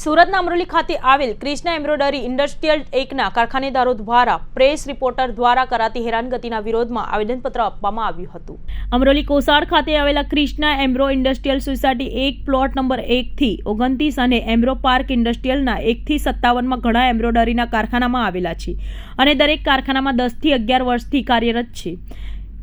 સુરતના અમરોલી ખાતે આવેલ ક્રિષ્ના એમ્બ્રોડરી ઇન્ડસ્ટ્રીયલ એકના કારખાનેદારો દ્વારા પ્રેસ રિપોર્ટર દ્વારા કરાતી હેરાનગતિના વિરોધમાં આવેદનપત્ર આપવામાં આવ્યું હતું. અમરોલી કોસાડ ખાતે આવેલા ક્રિષ્ના એમ્બ્રો ઇન્ડસ્ટ્રીયલ સોસાયટી એક પ્લોટ નંબર એકથી ઓગણત્રીસ અને એમ્બ્રો પાર્ક ઇન્ડસ્ટ્રીયલના એકથી સત્તાવનમાં ઘણા એમ્બ્રોડરીના કારખાનામાં આવેલા છે અને દરેક કારખાનામાં દસથી અગિયાર વર્ષથી કાર્યરત છે.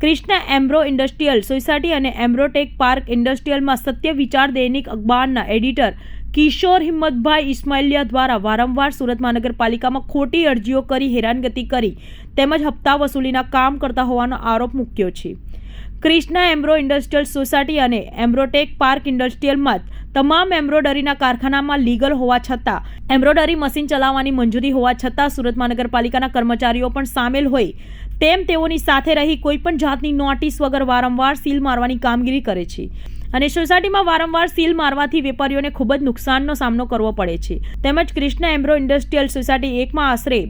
ક્રિષ્ના એમ્બ્રો ઇન્ડસ્ટ્રીયલ સોસાયટી અને એમ્બ્રોટેક પાર્ક ઇન્ડસ્ટ્રીયલમાં સત્ય વિચાર દૈનિક અખબારના એડિટર કિશોર હિંમતભાઈ ઇસ્માઇલિયા દ્વારા વારંવાર સુરત મહાનગરપાલિકામાં ખોટી અરજીઓ કરી, હેરાનગતિ કરી, તેમજ હપ્તા વસૂલીના કામ કરતા હોવાનો આરોપ મૂક્યો છે. ક્રિષ્ના એમ્બ્રો ઇન્ડસ્ટ્રીયલ સોસાયટી અને એમ્બ્રોટેક પાર્ક ઇન્ડસ્ટ્રીયલમાં તમામ એમ્બ્રોડરીના કારખાનામાં લીગલ હોવા છતાં, એમ્બ્રોડરી મશીન ચલાવવાની મંજૂરી હોવા છતાં સુરત મહાનગરપાલિકાના કર્મચારીઓ પણ સામેલ હોય, તેમ તેઓની સાથે રહી કોઈપણ જાતની નોટિસ વગર વારંવાર સીલ મારવાની કામગીરી કરે છે. અને સોસાયટીમાં વારંવાર સીલ મારવાથી વેપારીઓને ખૂબ જ નુકસાનનો સામનો કરવો પડે છે. તેમજ કૃષ્ણ એમ્બ્રો ઇન્ડસ્ટ્રીયલ સોસાયટી એકમાં આશરે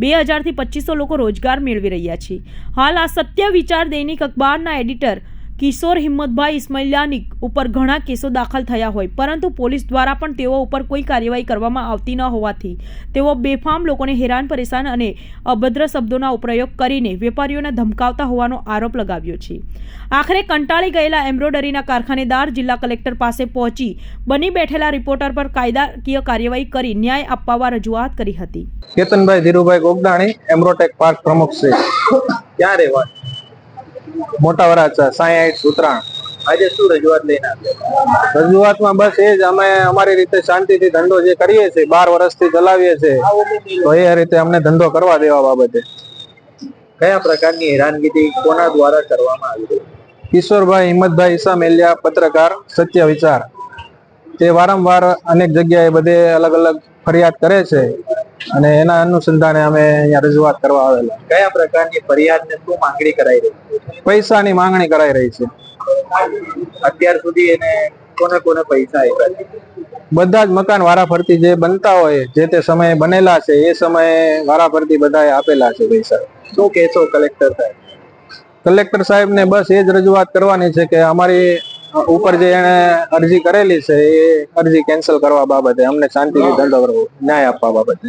બે હજારથી પચીસો લોકો રોજગાર મેળવી રહ્યા છે. હાલ આ સત્ય વિચાર દૈનિક અખબારના એડિટર કિશોર હિંમતભાઈ ઇસ્માઇલિયાની ઉપર ઘણા કેસો દાખલ થયા હોય, પરંતુ પોલીસ દ્વારા પણ તેઓ ઉપર કોઈ કાર્યવાહી કરવામાં આવતી ન હોવાથી તેઓ બેફામ લોકોને હેરાન, પરેશાન અને અભદ્ર શબ્દોના ઉપયોગ કરીને વેપારીઓને ધમકાવતા હોવાનો આરોપ લગાવ્યો છે. આખરે કંટાળી ગયેલા એમ્બ્રોડરીના કારખાનેદાર જિલ્લા કલેક્ટર પાસે પહોંચી બની બેઠેલા રિપોર્ટર પર કાયદાકીય કાર્યવાહી કરી ન્યાય અપાવવા રજૂઆત કરી હતી. કેતનભાઈ ધીરુભાઈ ગોગદાણી એમ્બ્રોટેક પાર્ક પ્રમુખ છે. ક્યાં રહેવા મોટા વરાછા સાંઈ ઉત્તરાયણ આજે શું રજૂઆત લઈને આવ્યા? રજૂઆતમાં બસ એ જ અમે અમારી રીતે શાંતિથી ધંધો જે કરીએ છીએ બાર વર્ષથી ચલાવીએ છીએ તો એ રીતે અમને ધંધો કરવા દેવા બાબતે. કયા પ્રકારની હેરાનગીથી કોના દ્વારા કરવામાં આવી રહી? છે? કિશોરભાઈ હિંમતભાઈ ઈસા મેલિયા પત્રકાર સત્ય વિચાર. તે વારંવાર અનેક જગ્યાએ બધે અલગ અલગ ફરિયાદ કરે છે. અને એના અનુસંધાને અમે અહીંયા રજૂઆત કરવા આવેલા. કયા પ્રકારની ફરિયાદ ને શું માંગણી કરાઈ રહી છે? પૈસાની માંગણી કરાઈ રહી છે. અત્યાર સુધી એને કોને કોને પૈસા આપ્યા બધા જ મકાન વારાફરતી જે બનતા હોય જે તે સમયે બનેલા છે એ સમયે વારાફરતી બધાએ આપેલા છે પૈસા. શું કહેશો કલેક્ટર સાહેબ? કલેક્ટર સાહેબને બસ એ જ રજૂઆત કરવાની છે કે અમારી ઉપર જે એને અરજી કરેલી છે એ અરજી કેન્સલ કરવા બાબતે અમને શાંતિથી ધંધો કરવો ન્યાય આપવા બાબતે.